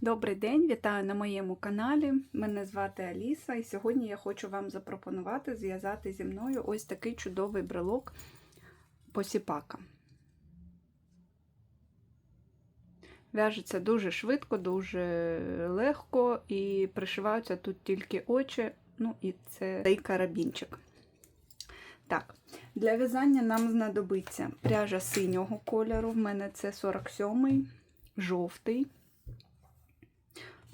Добрий день, вітаю на моєму каналі. Мене звати Аліса, і сьогодні я хочу вам запропонувати зв'язати зі мною ось такий чудовий брелок посіпака. В'яжеться дуже швидко, дуже легко і пришиваються тут тільки очі, ну і це цей карабінчик. Так, для в'язання нам знадобиться пряжа синього кольору. В мене це 47-й, жовтий.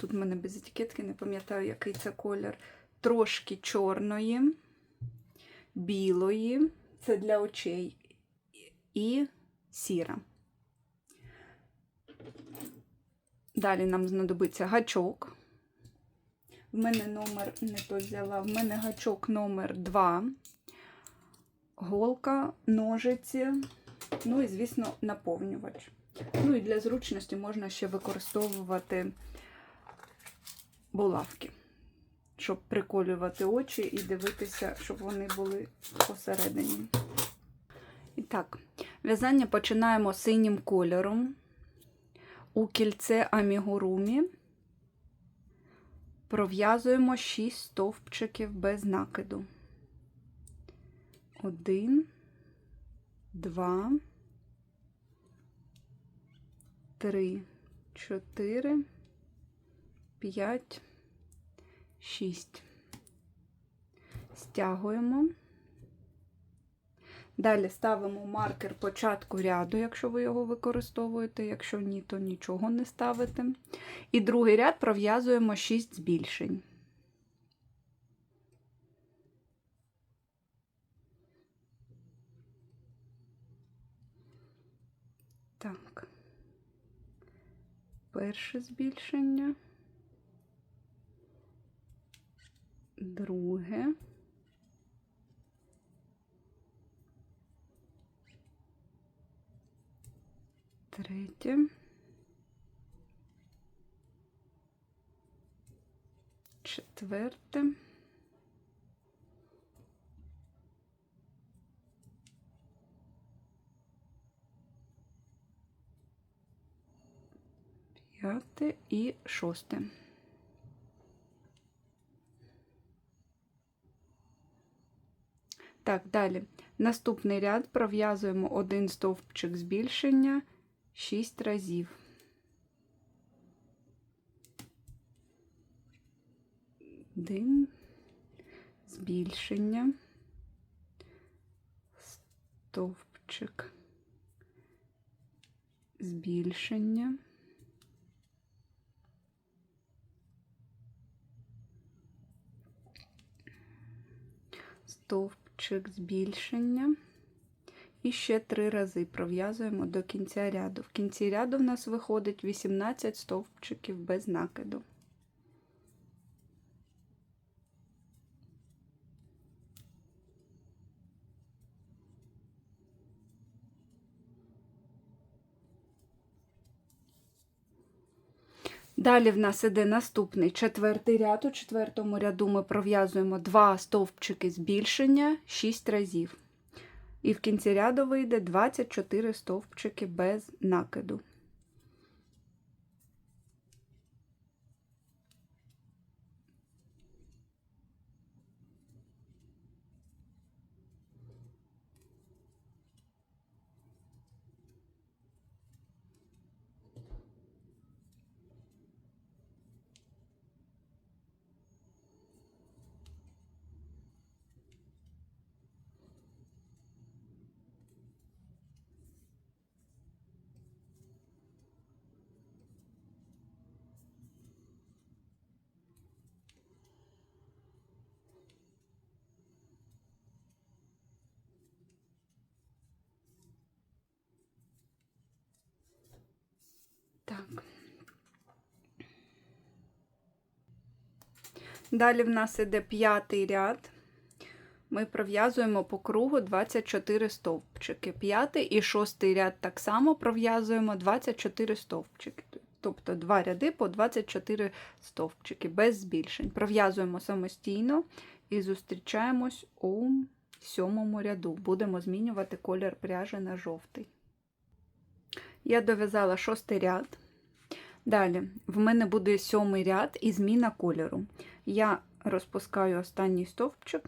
Тут в мене без етикетки, не пам'ятаю, який це колір. Трошки чорної, білої, це для очей, і сіра. Далі нам знадобиться гачок. В мене номер не то взяла, в мене гачок номер 2, голка, ножиці, ну і, звісно, наповнювач. Ну і для зручності можна ще використовувати булавки, щоб приколювати очі і дивитися, щоб вони були посередині. І так, в'язання починаємо синім кольором. У кільце амігурумі пров'язуємо 6 стовпчиків без накиду. Один, два, три, чотири. 5, 6. Стягуємо. Далі ставимо маркер початку ряду, якщо ви його використовуєте, якщо ні, то нічого не ставите. І другий ряд пров'язуємо 6 збільшень. Так, перше збільшення. Друге. Третє. Четверте. П'яте і шосте. Так, далі. Наступний ряд пров'язуємо один стовпчик збільшення 6 разів. Один збільшення, стовпчик, збільшення. Стовп стовпчик збільшення. І ще три рази пров'язуємо до кінця ряду. В кінці ряду в нас виходить 18 стовпчиків без накиду. Далі в нас іде наступний четвертий ряд. У четвертому ряду ми пров'язуємо два стовпчики збільшення 6 разів. І в кінці ряду вийде 24 стовпчики без накиду. Так. Далі в нас іде п'ятий ряд. Ми пров'язуємо по кругу 24 стовпчики. П'ятий і шостий ряд так само пров'язуємо 24 стовпчики. Тобто два ряди по 24 стовпчики без збільшень. Пров'язуємо самостійно і зустрічаємось у сьомому ряду. Будемо змінювати колір пряжі на жовтий. Я дов'язала шостий ряд. Далі, в мене буде сьомий ряд і зміна кольору. Я розпускаю останній стовпчик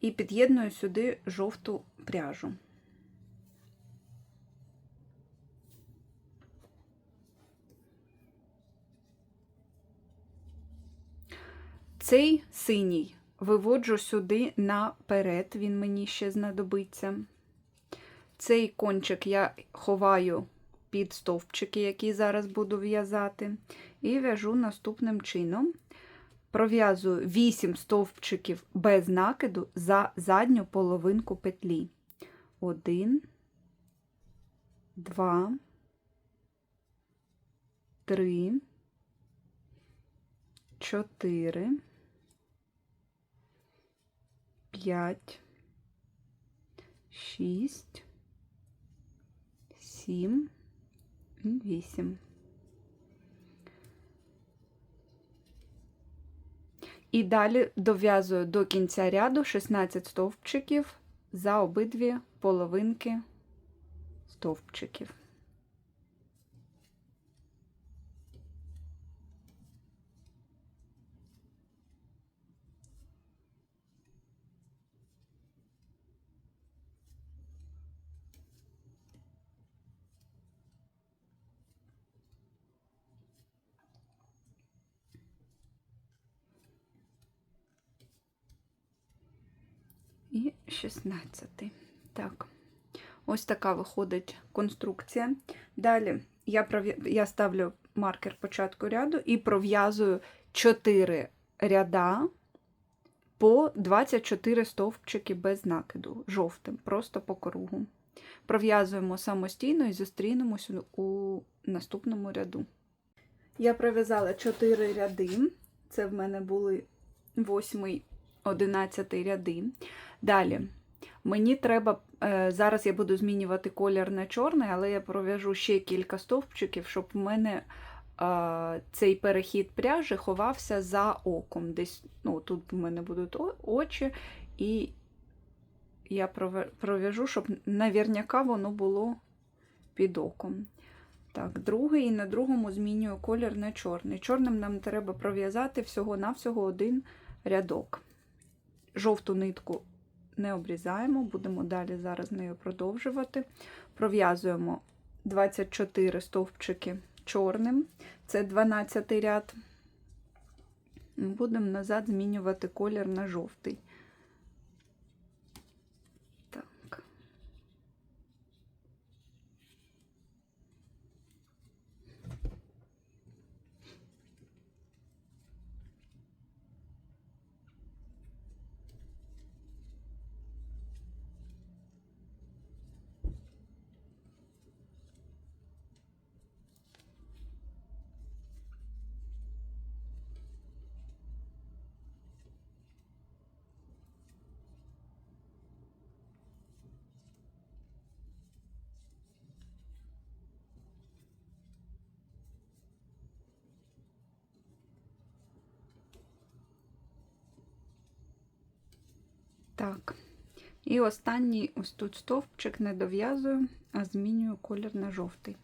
і під'єдную сюди жовту пряжу. Цей синій виводжу сюди наперед, він мені ще знадобиться. Цей кончик я ховаю під стовпчики, які зараз буду в'язати, і в'яжу наступним чином. Пров'язую 8 стовпчиків без накиду за задню половинку петлі. 1, 2, 3, 4, 5, 6, 7, 8. І далі дов'язую до кінця ряду 16 стовпчиків за обидві половинки стовпчиків. і 16. Так, ось така виходить конструкція. Далі я пров'я... я ставлю маркер початку ряду і пров'язую 4 ряда по 24 стовпчики без накиду, жовтим, просто по кругу. Пров'язуємо самостійно і зустрінемося у наступному ряду. Я пров'язала 4 ряди, це в мене були 8 11 ряди. Далі, мені треба, е, зараз я буду змінювати колір на чорний, але я пров'яжу ще кілька стовпчиків, щоб в мене е, цей перехід пряжі ховався за оком. Десь, ну, Тут в мене будуть очі, і я пров'яжу, щоб навірняка воно було під оком. Так, другий і на другому змінюю колір на чорний. Чорним нам треба пров'язати всього-навсього один рядок. Жовту нитку не обрізаємо, будемо далі зараз нею продовжувати. Пров'язуємо 24 стовпчики чорним, це 12 ряд. Будемо назад змінювати колір на жовтий. Так. І останній ось тут стовпчик не дов'язую, а змінюю колір на жовтий.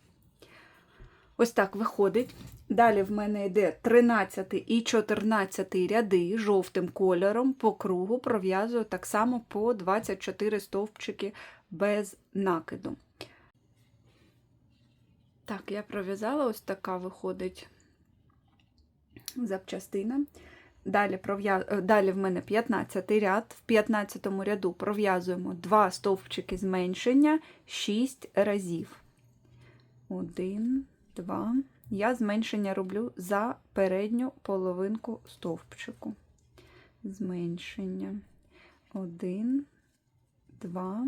Ось так виходить. Далі в мене йде 13 і 14 ряди жовтим кольором по кругу пров'язую так само по 24 стовпчики без накиду. Так, я пров'язала ось така виходить запчастина. Далі е, далі в мене 15 ряд. В 15 ряду пров'язуємо 2 стовпчики зменшення 6 разів. 1, 2. Я зменшення роблю за передню половинку стовпчику. Зменшення. 1, 2.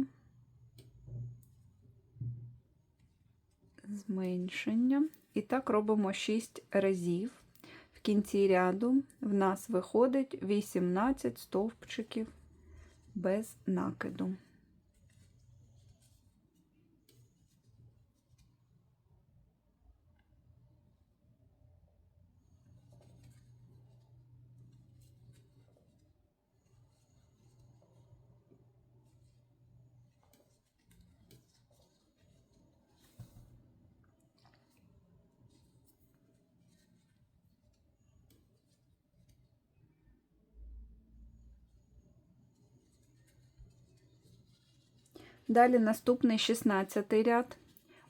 Зменшення. І так робимо 6 разів кінці ряду в нас виходить 18 стовпчиків без накиду. Далі наступний 16 ряд.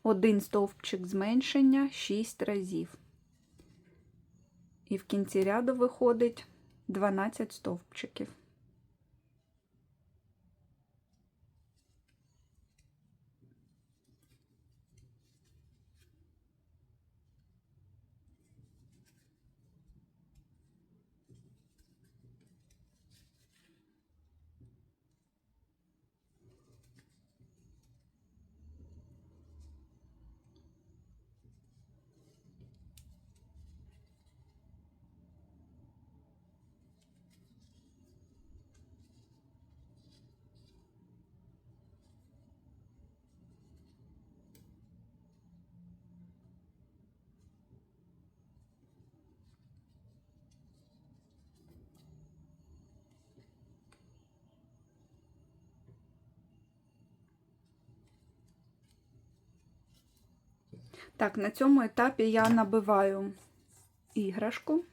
Один стовпчик зменшення 6 разів. І в кінці ряду виходить 12 стовпчиків. Так, на цьому етапі я набиваю іграшку.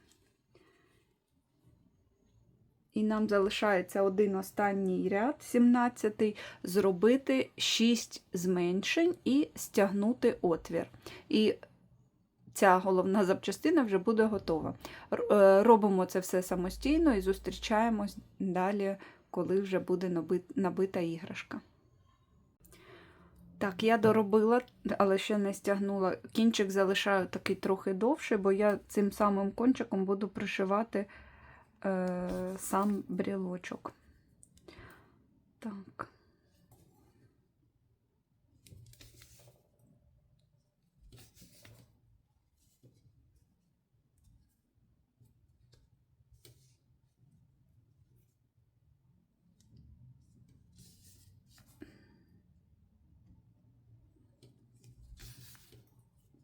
І нам залишається один останній ряд, 17 зробити 6 зменшень і стягнути отвір. І ця головна запчастина вже буде готова. Е, Робимо це все самостійно і зустрічаємось далі, коли вже буде набита іграшка. Так, я доробила, але ще не стягнула. Кінчик залишаю такий трохи довший, бо я цим самим кончиком буду пришивати е, сам брілочок. Так.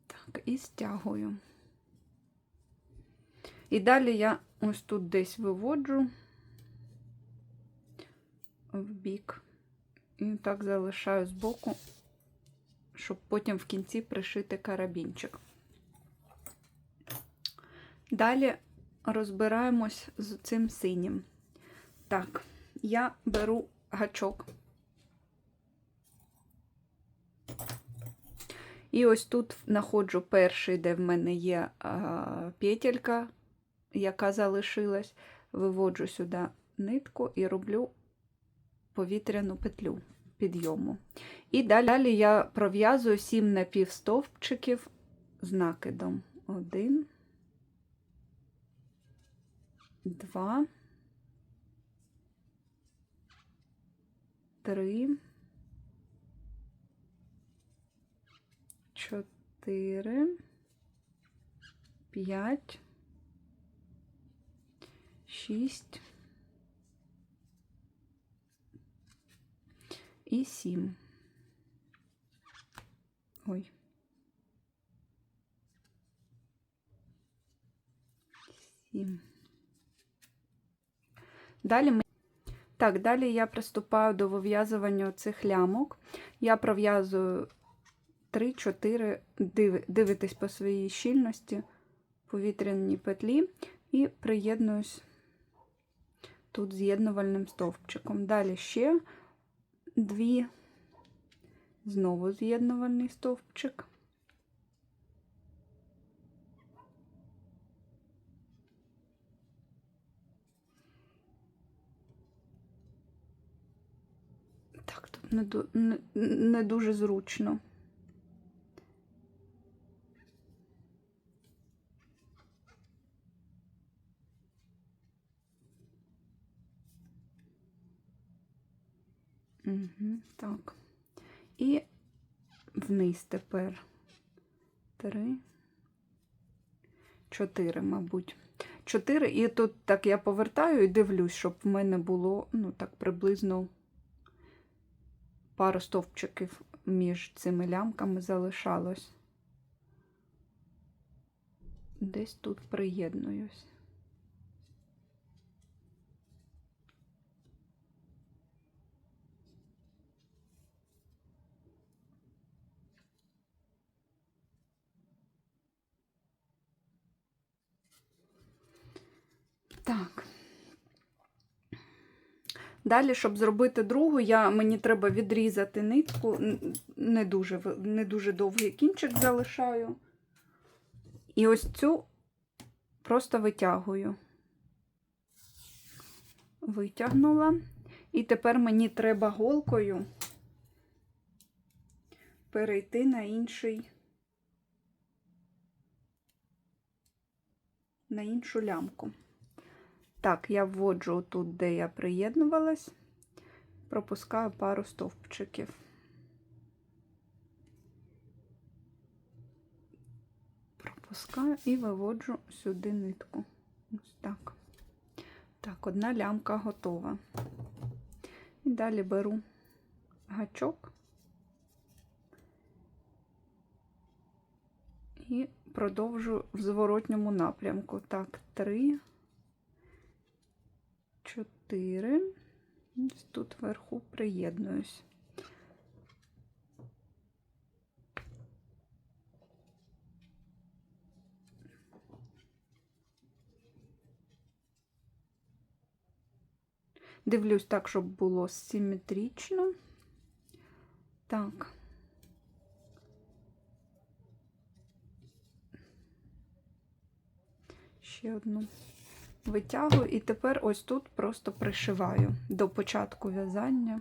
Так, і стягую. І далі я ось тут десь виводжу в бік. І так залишаю збоку, щоб потім в кінці пришити карабінчик. Далі розбираємось з цим синім. Так, я беру гачок. І ось тут знаходжу перший, де в мене є петелька, яка залишилась. Виводжу сюди нитку і роблю повітряну петлю підйому. І далі, я пров'язую 7 напівстовпчиків з накидом. Один, два, три. Чотири, п'ять, шість і сім. Ой. Сім. Далі ми так, далі я приступаю до вив'язування цих лямок. Я пров'язую 3-4, див, дивитесь по своїй щільності повітряні петлі і приєднуюсь тут з'єднувальним стовпчиком. Далі ще дві, знову з'єднувальний стовпчик. Так, тут не дуже зручно. Так. І вниз тепер три, чотири, мабуть. Чотири, і тут так я повертаю і дивлюсь, щоб в мене було, ну, так, приблизно пару стовпчиків між цими лямками залишалось. Десь тут приєднуюсь. Так. Далі, щоб зробити другу, я, мені треба відрізати нитку, не дуже, не дуже довгий кінчик залишаю. І ось цю просто витягую. Витягнула. І тепер мені треба голкою перейти на інший, на іншу лямку. Так, я вводжу тут, де я приєднувалась, пропускаю пару стовпчиків. Пропускаю і виводжу сюди нитку. Ось так. Так, одна лямка готова. І далі беру гачок і продовжу в зворотньому напрямку. Так, три, чотири. Тут вверху приєднуюсь. Дивлюсь так, щоб було симетрично. Так. Ще одну витягую і тепер ось тут просто пришиваю до початку в'язання.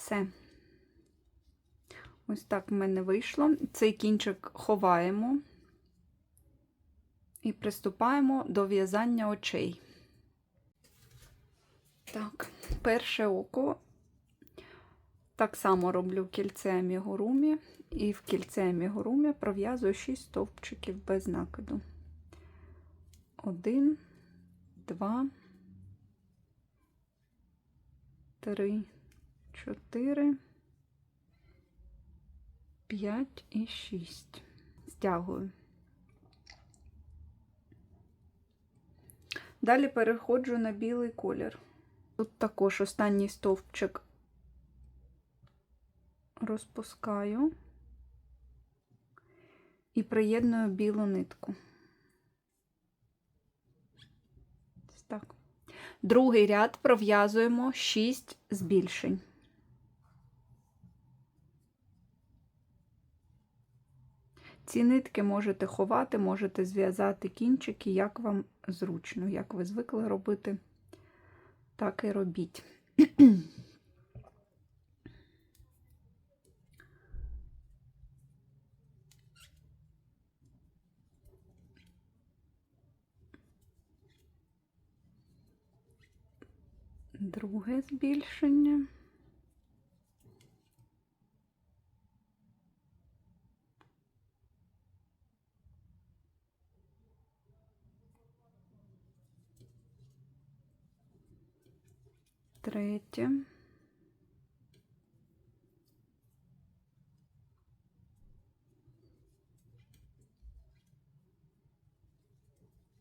Все. Ось так в мене вийшло. Цей кінчик ховаємо і приступаємо до в'язання очей. Так, перше око. Так само роблю кільце амігурумі, і в кільце амігурумі пров'язую 6 стовпчиків без накиду. Один, два, три. 4, 5 і 6. Стягую. Далі переходжу на білий колір. Тут також останній стовпчик розпускаю і приєдную білу нитку. Так. Другий ряд пров'язуємо 6 збільшень. Ці нитки можете ховати, можете зв'язати кінчики, як вам зручно, як ви звикли робити, так і робіть. Друге збільшення. Третє.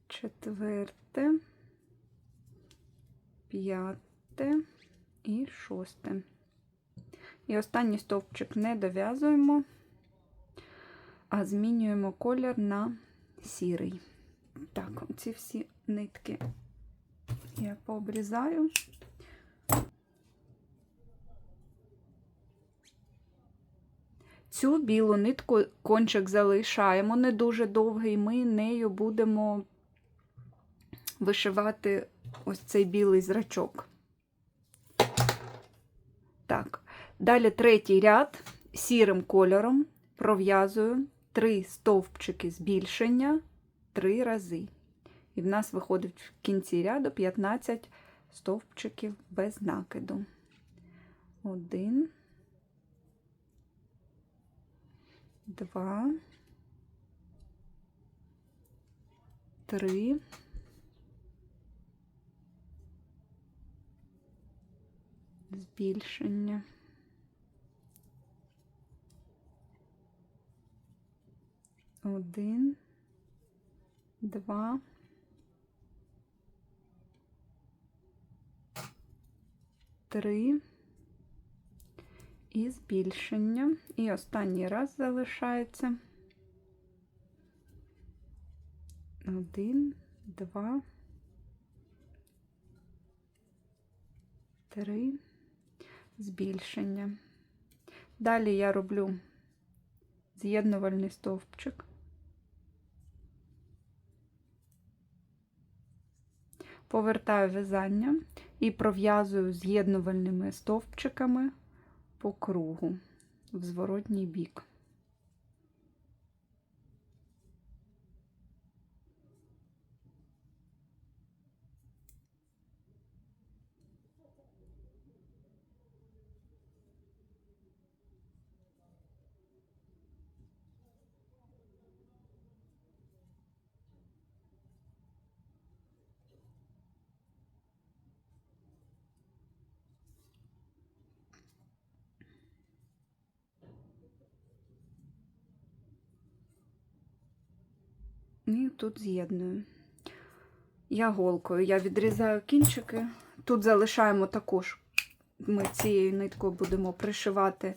Четверте, п'яте і шосте. І останній стовпчик не дов'язуємо, а змінюємо колір на сірий. Так, ці всі нитки я пообрізаю. Цю білу нитку кончик залишаємо не дуже довгий, ми нею будемо вишивати ось цей білий зрачок. Так, далі третій ряд сірим кольором пров'язую три стовпчики збільшення три рази. І в нас виходить в кінці ряду 15 стовпчиків без накиду. Один, два, три, збільшення. Один, два, три і збільшення. І останній раз залишається. Один, два, три, збільшення. Далі я роблю з'єднувальний стовпчик. Повертаю в'язання і пров'язую з'єднувальними стовпчиками по кругу в зворотній бік. І тут з'єдную. Я голкою, я відрізаю кінчики. Тут залишаємо також, ми цією ниткою будемо пришивати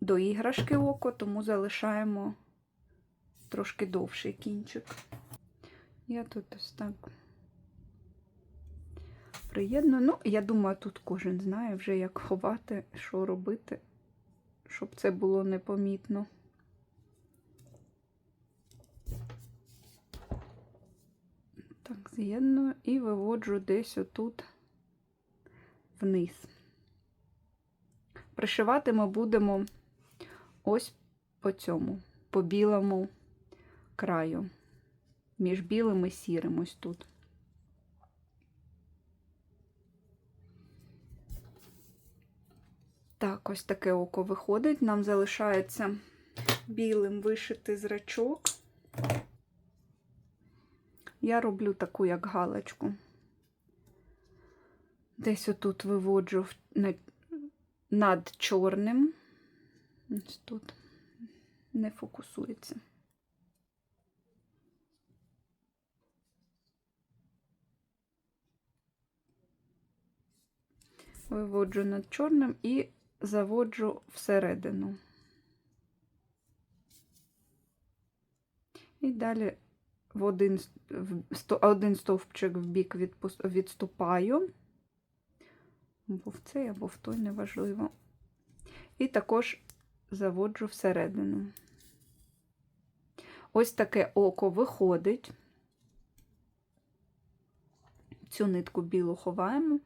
до іграшки око, тому залишаємо трошки довший кінчик. Я тут ось так приєдную. Ну, я думаю, тут кожен знає вже, як ховати, що робити, щоб це було непомітно. Так, з'єдную і виводжу десь отут вниз. Пришивати ми будемо ось по цьому, по білому краю, між білим і сірим ось тут. Так, ось таке око виходить. Нам залишається білим вишити зрачок. Я роблю таку, як галочку. Десь отут виводжу над чорним. Ось тут не фокусується. Виводжу над чорним і заводжу всередину. І далі в один в один стовпчик в бік відступаю, або в цей, або в той, неважливо. І також заводжу всередину. Ось таке око виходить. Цю нитку білу ховаємо.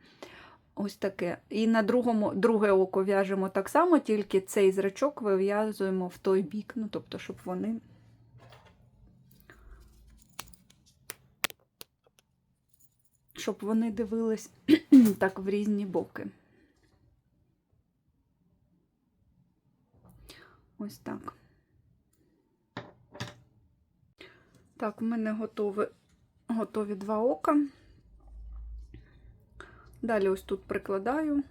Ось таке. І на другому, друге око в'яжемо так само, тільки цей зрачок вив'язуємо в той бік, ну, тобто, щоб вони. Щоб вони дивились так в різні боки. Ось так. Так, в мене готові, готові два ока. Далі ось тут прикладаю.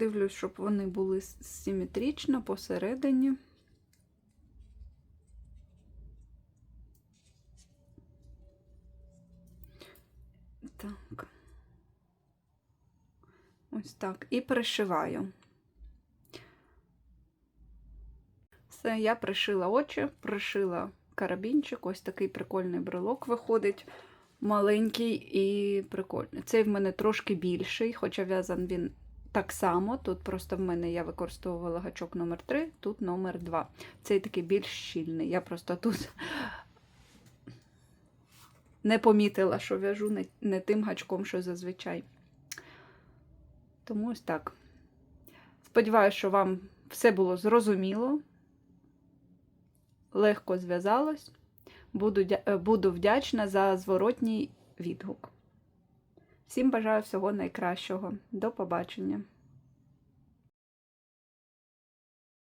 Дивлюсь, щоб вони були симетрично посередині. Так, ось так, і пришиваю. Все, я пришила очі, пришила карабінчик, ось такий прикольний брелок виходить. Маленький і прикольний. Цей в мене трошки більший, хоча в'язан він так само, тут просто в мене я використовувала гачок номер 3 тут номер 2 Цей такий більш щільний. Я просто тут не помітила, що в'яжу не, не тим гачком, що зазвичай. Тому ось так. Сподіваюся, що вам все було зрозуміло, легко зв'язалось. Буду, буду вдячна за зворотній відгук. Всім бажаю всього найкращого. До побачення!